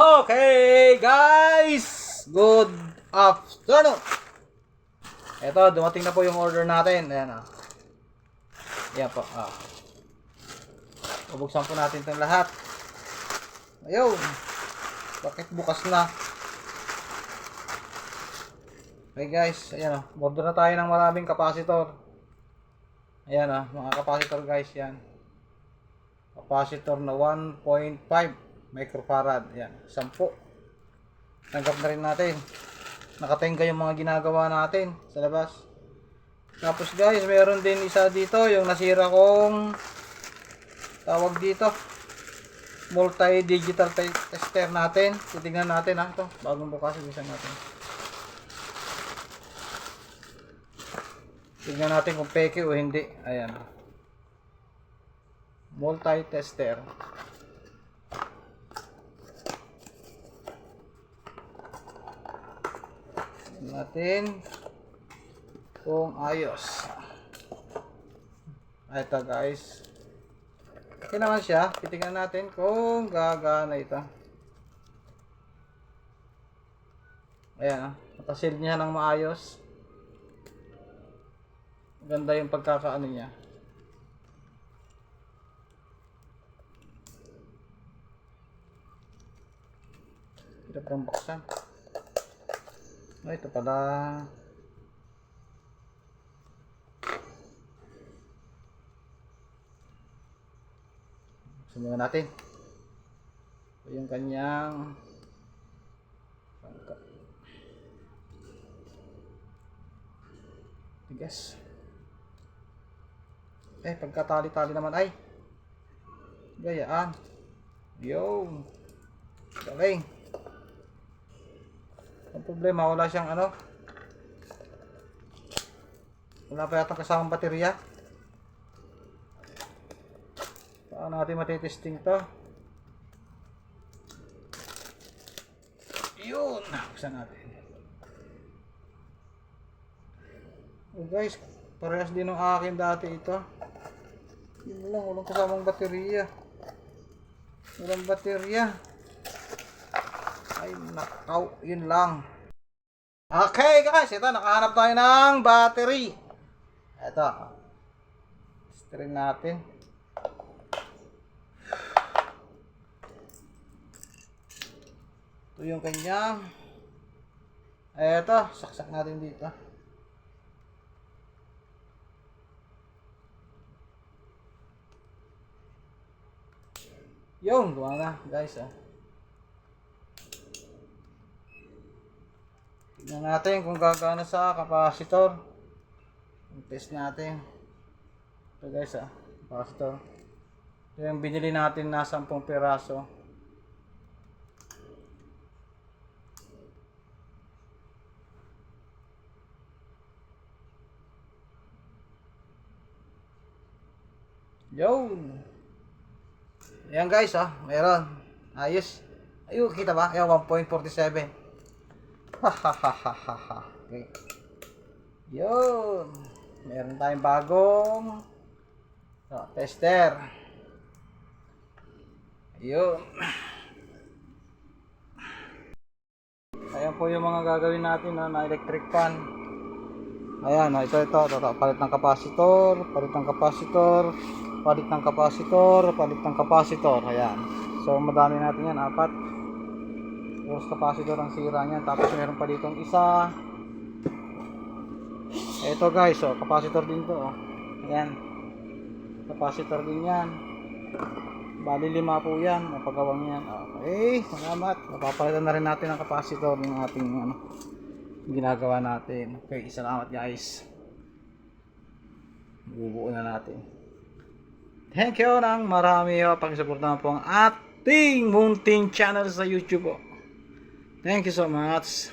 Okay, guys! Good afternoon! Ito, dumating na po yung order natin. Ayan, ah. Ayan po, ah. Bubuksan po natin itong lahat. Ayun. Bakit bukas na? Okay guys, ayan oh. Order na tayo ng maraming kapasitor. Ayan ah, mga kapasitor guys, yan. Kapasitor na 1.5 microfarad. Yan, 10. Tanggap na rin natin. Nakatenga yung mga ginagawa natin sa labas. Tapos guys, meron din isa dito, yung nasira kong tawag dito. Multi-digital te- tester natin. Titingnan natin ha, ito. Bagong bukas, ibisan natin. Tingnan natin kung peke o hindi. Ayan. Multi-tester. Natin kung ayos. Ito guys. Okay naman siya. Titingnan natin kung gagana ito. Ayan ah. Nakasil niya ng maayos. Ganda yung pagkakaano niya. Hirap ng buksan. Ay, ito pala. Muna natin. Ito yung kanyang pangka. Tigas. Eh, pagkatali-tali naman ay. Gayaan. Yo. Galing. Ang problema, wala siyang ano. Wala pa yata kasamang baterya. Paano natin matitesting to? Yun. Buksan natin. Oh guys, parehas din ng akin dati ito. Yun lang, walang kasamang baterya. Walang baterya. Ay, nakaw. Yun lang. Okay guys, ito, nakahanap tayo ng battery. Ito. String natin. Ito yung kanyang. Eto, saksak natin dito. Yung, gawa na, guys, ah. Tignan natin kung gagana sa capacitor. Test natin. Ito guys, ah. Capacitor. Ito yung binili natin na 10 piraso. Yun. Ayan guys, ah, meron. Ayos. Ayun, kita ba? Ayan, 1.47. Okay. Yun. Meron tayong bagong oh, tester. Yun. Ayan po yung mga gagawin natin no, na electric fan. Ayan, ito, ito, ito, ito, palit ng kapasitor, palit ng kapasitor, palit ng kapasitor, palit ng kapasitor, ayan. So, madami natin yan, apat. Tapos kapasitor ang sira niya, tapos meron pa ditong isa. Ito guys, oh, kapasitor din to, oh. Ayan. Kapasitor din yan. Bali lima po yan, napagawang yan. Okay, salamat. Napapalitan na rin natin ang kapasitor ng ating ano, ginagawa natin. Okay, salamat guys. Bubuo na natin. Thank you ng marami o pag-suportahan po ang ating munting channel sa YouTube po. Thank you so much.